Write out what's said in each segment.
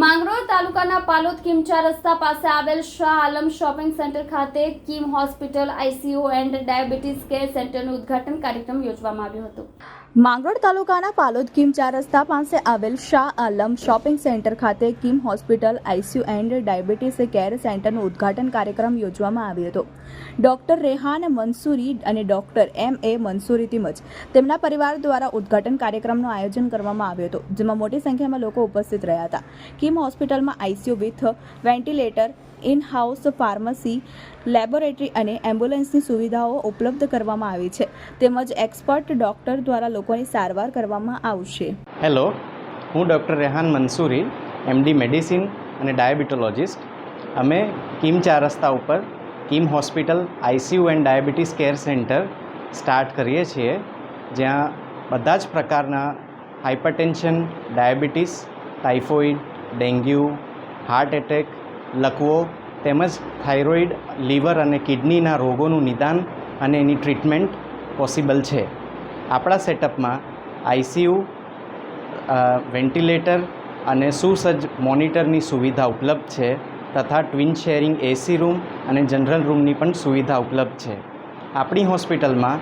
માંગરોળ તાલુકાના પાલોદ કિમચા રસ્તા પાસે આવેલ શાહ આલમ શોપિંગ સેન્ટર ખાતે Kim hospital, ICU and diabetes care સેન્ટરનું ઉદ્ઘાટન કાર્યક્રમ યોજવામાં આવ્યો હતો. માંગરોળ તાલુકાના પાલોદ કિમ ચાર રસ્તા પાસે આવેલ શાહ આલમ શોપિંગ સેન્ટર ખાતે Kim hospital ICU and diabetes care સેન્ટરનું ઉદ્ઘાટન કાર્યક્રમ યોજવામાં આવ્યો હતો. ડોક્ટર રેહાન મંસૂરી અને ડોક્ટર એમ એ મંસૂરી તેમજ તેમના પરિવાર દ્વારા ઉદ્ઘાટન કાર્યક્રમનું આયોજન કરવામાં આવ્યું હતું, જેમાં મોટી સંખ્યામાં લોકો ઉપસ્થિત રહ્યા હતા. કિમ હોસ્પિટલમાં ICU with ventilator in house pharmacy, laboratory અને એમ્બ્યુલન્સની સુવિધાઓ ઉપલબ્ધ કરવામાં આવી છે. તેમજ એક્સપર્ટ ડોક્ટર દ્વારા લોકોની સારવાર કરવામાં આવશે. હેલો, હું doctor Rehan Mansuri, MD medicine અને ડાયાબિટોલોજિસ્ટ. અમે કિમ ચાર રસ્તા ઉપર Kim hospital ICU and diabetes care centre start કરીએ છીએ, જ્યાં બધા જ પ્રકારના hypertension diabetes, typhoid, dengue, heart attack, લકવો તેમજ થાઇરોઇડ, લીવર અને કિડનીના રોગોનું નિદાન અને એની ટ્રીટમેન્ટ પોસિબલ છે. આપણા સેટઅપમાં આઈસીયુ વેન્ટિલેટર અને સુસજ્જ મોનિટરની સુવિધા ઉપલબ્ધ છે તથા ટ્વિન શેરિંગ એસી રૂમ અને જનરલ રૂમની પણ સુવિધા ઉપલબ્ધ છે. આપણી હોસ્પિટલમાં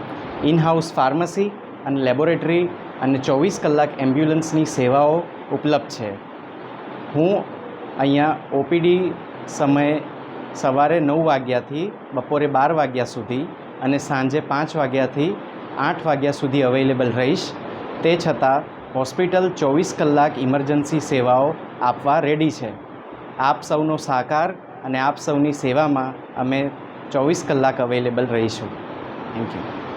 ઇનહાઉસ ફાર્મસી અને લેબોરેટરી અને ચોવીસ કલાક એમ્બ્યુલન્સની સેવાઓ ઉપલબ્ધ છે. હું અહીંયા ઓપીડી સમયે સવારે નવ વાગ્યાથી બપોરે બાર વાગ્યા સુધી અને સાંજે પાંચ વાગ્યાથી આઠ વાગ્યા સુધી અવેલેબલ રહીશ. તે છતાં, હોસ્પિટલ ચોવીસ કલાક ઇમરજન્સી સેવાઓ આપવા રેડી છે. આપ સૌનો સહકાર અને આપ સૌની સેવામાં અમે ચોવીસ કલાક અવેલેબલ રહીશું. Thank you.